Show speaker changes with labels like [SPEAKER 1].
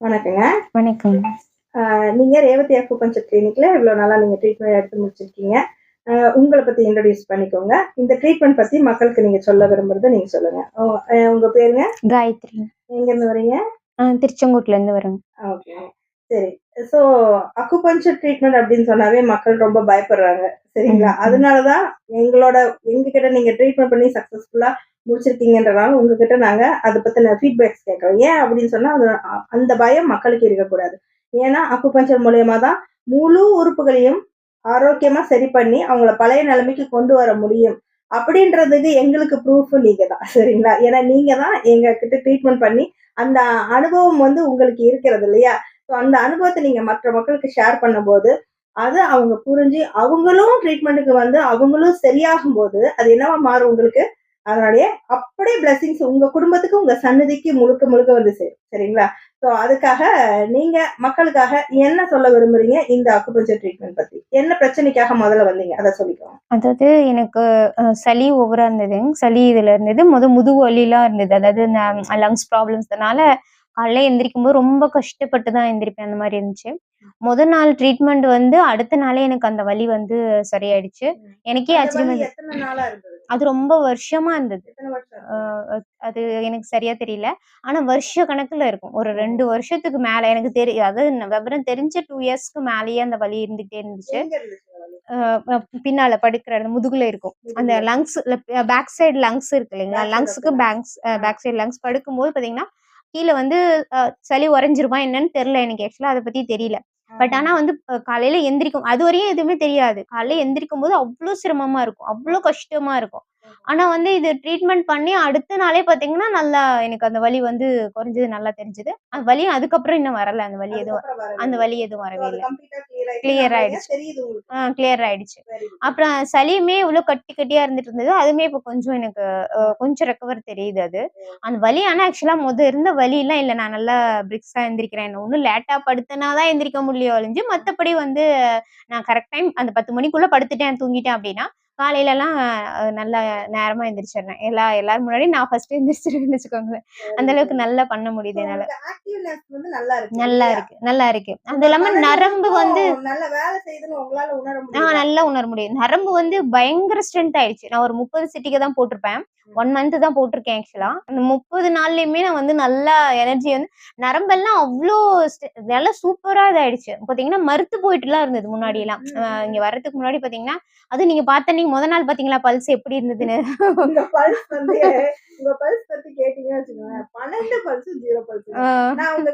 [SPEAKER 1] வணக்கங்க.
[SPEAKER 2] வணக்கம்.
[SPEAKER 1] நீங்க ரேவதி அக்குபஞ்சர் கிளினிக்ல இவ்வளவு நாளா நீங்க ட்ரீட்மெண்ட் எடுத்து முடிச்சிருக்கீங்க. உங்களை பத்தி இன்ட்ரடியூஸ் பண்ணிக்கோங்க. இந்த ட்ரீட்மெண்ட் பத்தி மக்களுக்கு நீங்க சொல்ல விரும்புறத நீங்க சொல்லுங்க. உங்க பேருங்க?
[SPEAKER 2] காயத்ரி.
[SPEAKER 1] எங்க இருந்து வரீங்க
[SPEAKER 2] ஆ, திருச்செங்கோட்டுல இருந்து வரோங்க
[SPEAKER 1] ஓகே. சரி. ஸோ அக்குபஞ்சர் ட்ரீட்மெண்ட் அப்படின்னு சொன்னாவே மக்கள் ரொம்ப பயப்படுறாங்க. சரிங்களா. அதனாலதான் எங்களோட எங்ககிட்ட நீங்க ட்ரீட்மெண்ட் பண்ணி சக்சஸ்ஃபுல்லா முடிச்சிருக்கீங்கன்றனால உங்ககிட்ட நாங்க அதை பத்தின ஃபீட்பேக்ஸ் கேட்கறோம். ஏன் அப்படின்னு சொன்னா அது அந்த பயம் மக்களுக்கு இருக்கக்கூடாது. ஏன்னா அக்குபஞ்சர் மூலியமா தான் முழு உறுப்புகளையும் ஆரோக்கியமா சரி பண்ணி அவங்கள பழைய நிலைமைக்கு கொண்டு வர முடியும். அப்படின்றதுக்கு எங்களுக்கு ப்ரூஃப் நீங்க தான் சரிங்களா? ஏன்னா நீங்க தான் எங்க கிட்ட ட்ரீட்மெண்ட் பண்ணி அந்த அனுபவம் வந்து உங்களுக்கு இருக்கிறது இல்லையா? ஸோ அந்த அனுபவத்தை நீங்க மற்ற மக்களுக்கு ஷேர் பண்ணும்போது அதை அவங்க புரிஞ்சு அவங்களும் ட்ரீட்மெண்ட்டுக்கு வந்து அவங்களும் சரியாகும் போது அது என்னவா மாறும் உங்களுக்கு? அதனுடைய அப்படியே பிளெஸிங்ஸ் உங்க குடும்பத்துக்கு உங்க சன்னதிக்கு முழுக்க முழுக்க வந்து சேரும். சரிங்களா? ஸோ அதுக்காக நீங்க மக்களுக்காக என்ன சொல்ல விரும்புறீங்க? இந்த அக்குபஞ்சர் ட்ரீட்மெண்ட் பத்தி. என்ன பிரச்சனைக்காக முதல்ல வந்தீங்க? அதை சொல்லிக்கோங்க
[SPEAKER 2] அதாவது எனக்கு சளி ஓவரா இருந்ததுங்க சளி இதுல இருந்தது. முத முதுகு வலிலாம் இருந்தது. அதாவது இந்த லங்ஸ் ப்ராப்ளம்ஸ்னால காலைல எந்திரிக்கும் போது ரொம்ப கஷ்டப்பட்டு தான் எந்திரிப்பேன். அந்த மாதிரி இருந்துச்சு. முத நாள் ட்ரீட்மெண்ட் வந்து அடுத்த நாளே எனக்கு அந்த வலி வந்து சரியாயிடுச்சு. எனக்கே ஆச்சரியமா அது ரொம்ப வருஷமா இருந்தது. அது எனக்கு சரியா தெரியல. ஆனா வருஷ கணக்குல இருக்கும். ஒரு ரெண்டு வருஷத்துக்கு மேல எனக்கு தெரியும் அதாவது விவரம் தெரிஞ்ச டூ இயர்ஸ்க்கு மேலேயே அந்த வலி இருந்துகிட்டே இருந்துச்சு. பின்னால படுக்கிற முதுகுல இருக்கும். அந்த. லங்ஸ் பேக் சைடு லங்ஸ் இருக்கு இல்லைங்களா? லங்ஸுக்கு பேங்க்ஸ் பேக் சைடு லங்ஸ் படுக்கும்போது பாத்தீங்கன்னா கீழே வந்து சளி உறைஞ்சிருமா என்னன்னு தெரியல எனக்கு ஆக்சுவலா அதை பத்தி தெரியல. பட் ஆனா வந்து காலையில எந்திரிக்கும் அது வரையும் எதுவுமே தெரியாது. காலையில எந்திரிக்கும் போது அவ்வளோ சிரமமா இருக்கும். அவ்வளோ கஷ்டமா இருக்கும். ஆனா வந்து இது ட்ரீட்மெண்ட் பண்ணி அடுத்த நாளே பாத்தீங்கன்னா நல்லா எனக்கு அந்த வலி வந்து குறைஞ்சது நல்லா தெரிஞ்சது. அந்த வலி அதுக்கப்புறம் இன்னும் வரல. அந்த வலி எதுவும் அந்த. வலி எதுவும் வரவே இல்லை.
[SPEAKER 1] Clear ஆயிடுச்சு. உங்களுக்கு.
[SPEAKER 2] கிளியர் ஆயிடுச்சு. அப்புறம் சளியுமே இவ்வளவு கட்டி கட்டியா இருந்துட்டு இருந்தது அதுமே இப்போ கொஞ்சம் எனக்கு கொஞ்சம் ரெக்கவர் தெரியுது அது. அந்த வலி ஆனா ஆக்சுவலா முத இருந்த வலி எல்லாம் இல்ல. நான் நல்லா பிரிக்ஸா எந்திரிக்கிறேன். ஒன்னும் லேட்டா படுத்தனாதான் எந்திரிக்க முடியும். ஒழிஞ்சு மத்தபடி வந்து நான் கரெக்ட் டைம் அந்த பத்து மணிக்குள்ள படுத்துட்டேன் தூங்கிட்டேன் அப்படின்னா காலையில எல்லாம் அஹ், நல்லா நேரமா எந்திரிச்சிடுறேன் எல்லா எல்லாரும் முன்னாடி நான் ஃபர்ஸ்ட் எந்திரிச்சிருவேன்னு வச்சுக்கோங்களேன். அந்த அளவுக்கு நல்லா பண்ண முடியுது என்னால.
[SPEAKER 1] நல்லா இருக்கு
[SPEAKER 2] நல்லா? இருக்கு அது இல்லாம நரம்பு வந்து
[SPEAKER 1] இப்போ நல்ல உணர
[SPEAKER 2] முடியும் நரம்பு வந்து பயங்கர ஸ்ட்ரென்த் ஆயிடுச்சு. நான் ஒரு முப்பது சிட்டிக்கு தான் போட்டிருப்பேன். ஒன் மந்த் தான் போட்டிருக்கேன் ஆக்சுவலா அந்த முப்பது நாள்லயுமே நான் வந்து நல்லா எனர்ஜி வந்து நரம்பெல்லாம் அவ்வளோ நல்லா சூப்பரா இதாயிடுச்சு. பாத்தீங்கன்னா மறுத்து போயிட்டுலாம் இருந்தது முன்னாடி எல்லாம் இங்க வர்றதுக்கு முன்னாடி பாத்தீங்கன்னா அது நீங்க பார்த்த முத நாள் பாத்தீங்களா பல்ஸ் எப்படி இருந்ததுன்னு
[SPEAKER 1] உங்க pulse வந்து உங்க pulse பத்தி கேட்டீங்கன்னு 12 pulse, 0 pulse.
[SPEAKER 2] ஆஹ்
[SPEAKER 1] நான் உங்க